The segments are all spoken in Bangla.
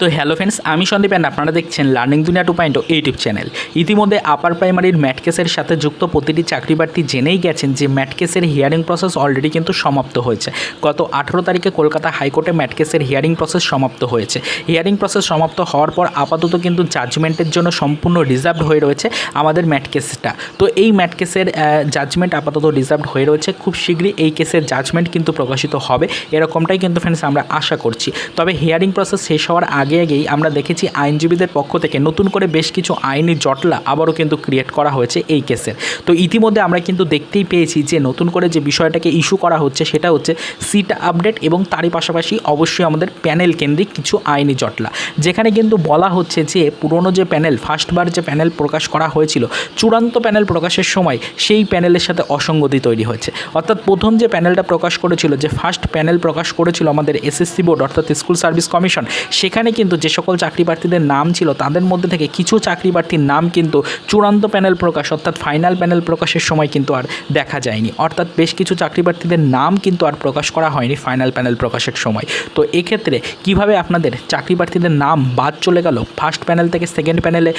তো হ্যালো ফ্রেন্ডস, আমি সন্দীপ অ্যান্ড আপনারা দেখছেন লার্নিং দুনিয়া টু পয়েন্ট ইউটিউব চ্যানেল। ইতিমধ্যে আপার প্রাইমারির ম্যাট কেসের সাথে যুক্ত প্রতিটি চাকরি প্রার্থী জেনেই গেছেন যে ম্যাট কেসের হিয়ারিং প্রসেস অলরেডি কিন্তু সমাপ্ত হয়েছে। গত আঠেরো তারিখে কলকাতা হাইকোর্টে ম্যাট কেসের হিয়ারিং প্রসেস সমাপ্ত হয়েছে। হিয়ারিং প্রসেস সমাপ্ত হওয়ার পর আপাতত কিন্তু জাজমেন্টের জন্য সম্পূর্ণ রিজার্ভড হয়ে রয়েছে আমাদের ম্যাট কেসটা তো এই ম্যাট কেসের জাজমেন্ট আপাতত রিজার্ভড হয়ে রয়েছে। খুব শীঘ্রই এই কেসের জাজমেন্ট কিন্তু প্রকাশিত হবে। এরকমটাই কিন্তু ফ্রেন্ডস আমরা আশা করছি। তবে হিয়ারিং প্রসেস শেষ হওয়ার আগে আগেই আমরা দেখেছি আইনজীবীদের পক্ষ থেকে নতুন করে বেশ কিছু আইনি জটলা আবারও কিন্তু ক্রিয়েট করা হয়েছে এই কেসের তো ইতিমধ্যে আমরা কিন্তু দেখতেই পেয়েছি যে নতুন করে যে বিষয়টাকে ইস্যু করা হচ্ছে সেটা হচ্ছে সিট আপডেট এবং তারই পাশাপাশি অবশ্যই আমাদের প্যানেল কেন্দ্রিক কিছু আইনি জটলা। যেখানে কিন্তু বলা হচ্ছে যে পুরনো যে প্যানেল ফার্স্টবার যে প্যানেল প্রকাশ করা হয়েছিল, চূড়ান্ত প্যানেল প্রকাশের সময় সেই প্যানেলের সাথে অসঙ্গতি তৈরি হয়েছে। অর্থাৎ প্রথম যে প্যানেলটা প্রকাশ করেছিল, যে ফার্স্ট প্যানেল প্রকাশ করেছিল আমাদের এসএসসি বোর্ড অর্থাৎ স্কুল সার্ভিস কমিশন সেখানে কিন্তু যে সকল চাকরি প্রার্থীদের নাম ছিল, তাদের মধ্যে থেকে কিছু চাকরি প্রার্থীর নাম কিন্তু চূড়ান্ত প্যানেল প্রকাশ, অর্থাৎ ফাইনাল প্যানেল প্রকাশের সময় কিন্তু আর দেখা যায়নি। অর্থাৎ বেশ কিছু চাকরি প্রার্থীদের নাম কিন্তু আর প্রকাশ করা হয়নি ফাইনাল প্যানেল প্রকাশের সময়। তো এক্ষেত্রে কীভাবে আপনাদের চাকরি প্রার্থীদের নাম বাদ চলে গেল? ফার্স্ট প্যানেল থেকে সেকেন্ড প্যানেলে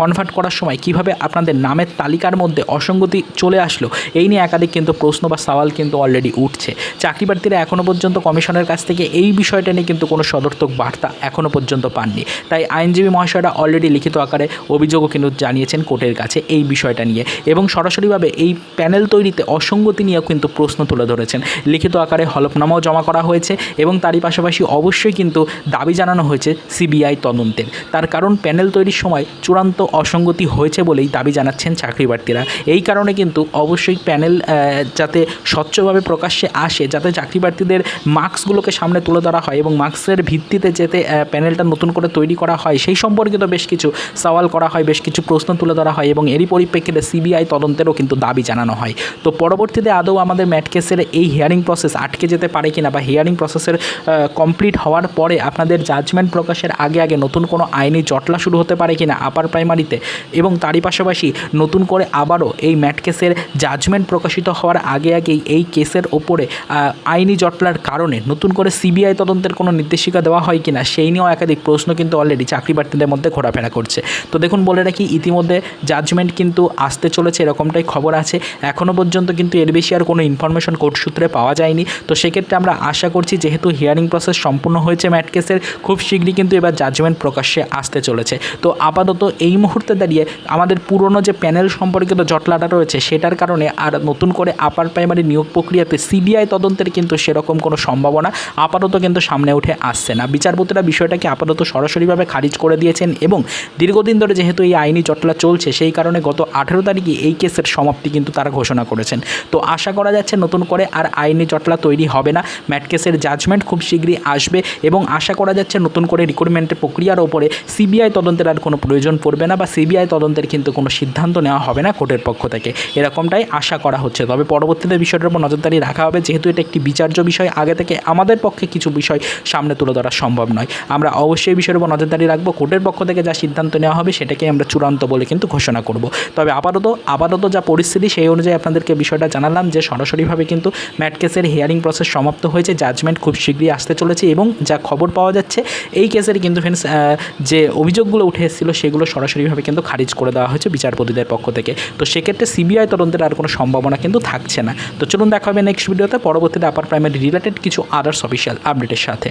কনভার্ট করার সময় কীভাবে আপনাদের নামের তালিকার মধ্যে অসঙ্গতি চলে আসলো? এই নিয়ে একাধিক কিন্তু প্রশ্ন বা সওয়াল কিন্তু অলরেডি উঠছে। চাকরি প্রার্থীরা এখনও পর্যন্ত কমিশনের কাছ থেকে এই বিষয়টা নিয়ে কিন্তু কোনো সদর্থক বার্তা এখনও পর্যন্ত পাননি। তাই আইনজীবী মহাশয়রা অলরেডি লিখিত আকারে অভিযোগও কিন্তু জানিয়েছেন কোর্টের কাছে এই বিষয়টা নিয়ে। এবং সরাসরিভাবে এই প্যানেল তৈরিতে অসঙ্গতি নিয়েও কিন্তু প্রশ্ন তুলে ধরেছেন। লিখিত আকারে হলফনামাও জমা করা হয়েছে এবং তারই পাশাপাশি অবশ্যই কিন্তু দাবি জানানো হয়েছে সিবিআই তদন্তের। তার কারণ প্যানেল তৈরির সময় চূড়ান্ত অসঙ্গতি হয়েছে বলেই দাবি জানাচ্ছেন চাকরি প্রার্থীরা এই কারণে কিন্তু অবশ্যই প্যানেল যাতে স্বচ্ছভাবে প্রকাশ্যে আসে যাতে চাকরি প্রার্থীদের মার্কসগুলোকে সামনে তুলে ধরা হয় এবং মার্কসের ভিত্তিতে যাতে আহ, প্যানেলটা নতুন করে তৈরি করা হয়, সেই সম্পর্কিত বেশ কিছু সওয়াল করা হয়, বেশ কিছু প্রশ্ন তুলে ধরা হয় এবং এরই পরিপ্রেক্ষিতে সিবিআই তদন্তেরও কিন্তু দাবি জানানো হয়। তো পরবর্তীতে আদৌ আমাদের ম্যাট কেসের এই হিয়ারিং প্রসেস আটকে যেতে পারে কিনা বা হিয়ারিং প্রসেসের কমপ্লিট হওয়ার পরে আপনাদের জাজমেন্ট প্রকাশের আগে আগে নতুন কোনো আইনি জটলা শুরু হতে পারে কিনা আপার প্রাইমারিতে এবং তারই পাশাপাশি নতুন করে আবারও এই ম্যাট কেসের জাজমেন্ট প্রকাশিত হওয়ার আগে আগেই এই কেসের ওপরে আইনি জটলার কারণে নতুন করে সিবিআই তদন্তের কোনো নির্দেশিকা দেওয়া হয় কিনা সেই নিয়েও একাধিক প্রশ্ন কিন্তু অলরেডি চাকরি প্রার্থীদের মধ্যে ঘোরাফেরা করছে। তো দেখুন, বলে রাখি, ইতিমধ্যে জাজমেন্ট কিন্তু আসতে চলেছে, এরকমটাই খবর আছে। এখনও পর্যন্ত কিন্তু এর বেশি আর কোনো ইনফরমেশন কোর্ট সূত্রে পাওয়া যায়নি। তো সেক্ষেত্রে আমরা আশা করছি, যেহেতু হিয়ারিং প্রসেস সম্পূর্ণ হয়েছে ম্যাট কেসের খুব শীঘ্রই কিন্তু এবার জাজমেন্ট প্রকাশ্যে আসতে চলেছে। তো আপাতত এই মুহূর্তে দাঁড়িয়ে আমাদের পুরনো যে প্যানেল সম্পর্কিত জটলাটা রয়েছে, সেটার কারণে আর নতুন করে আপার প্রাইমারি নিয়োগ প্রক্রিয়াতে সিবিআই তদন্তের কিন্তু সেরকম কোনো সম্ভাবনা আপাতত কিন্তু সামনে উঠে আসছে না। বিচারপতিরা বিষয়টাকে আপাতত সরাসরিভাবে খারিজ করে দিয়েছেন এবং দীর্ঘদিন ধরে যেহেতু এই আইনি জটলা চলছে, সেই কারণে গত আঠেরো তারিখে এই কেসের সমাপ্তি কিন্তু তারা ঘোষণা করেছেন। তো আশা করা যাচ্ছে নতুন করে আর আইনি জটলা তৈরি হবে না। ম্যাট কেসের জাজমেন্ট খুব শীঘ্রই আসবে এবং আশা করা যাচ্ছে নতুন করে রিক্রুটমেন্টের প্রক্রিয়ার ওপরে সিবিআই তদন্তের আর কোনো প্রয়োজন পড়বে না বা সিবিআই তদন্তের কিন্তু কোনো সিদ্ধান্ত নেওয়া হবে না কোর্টের পক্ষ থেকে। এরকমটাই আশা করা হচ্ছে। তবে পরবর্তীতে বিষয়টার উপর নজরদারি রাখা হবে। যেহেতু এটা একটি বিচার্য বিষয়, আগে থেকে আমাদের পক্ষে কিছু বিষয় সামনে তুলে ধরা সম্ভব নয়। আমরা অবশ্যই বিষয়ের উপর নজরদারি রাখব। কোর্টের পক্ষ থেকে যা সিদ্ধান্ত নেওয়া হবে সেটাকে আমরা চূড়ান্ত বলে কিন্তু ঘোষণা করব। তবে আপাতত আপাতত যা পরিস্থিতি সেই অনুযায়ী আপনাদেরকে বিষয়টা জানালাম যে সরাসরিভাবে কিন্তু ম্যাট কেসের হিয়ারিং প্রসেস সমাপ্ত হয়েছে। জাজমেন্ট খুব শীঘ্রই আসতে চলেছে এবং যা খবর পাওয়া যাচ্ছে, এই কেসের কিন্তু ফ্রেন্ডস যে অভিযোগগুলো উঠে এসেছিল সেগুলো সরাসরিভাবে কিন্তু খারিজ করে দেওয়া হয়েছে বিচারপতিদের পক্ষ থেকে। তো সেক্ষেত্রে সিবিআই তদন্তের আর কোনো সম্ভাবনা কিন্তু থাকছে না। তো চলুন দেখা হবে নেক্সট ভিডিওতে পরবর্তীতে আপার প্রাইমারি রিলেটেড কিছু আদার্স অফিসিয়াল আপডেটের সাথে।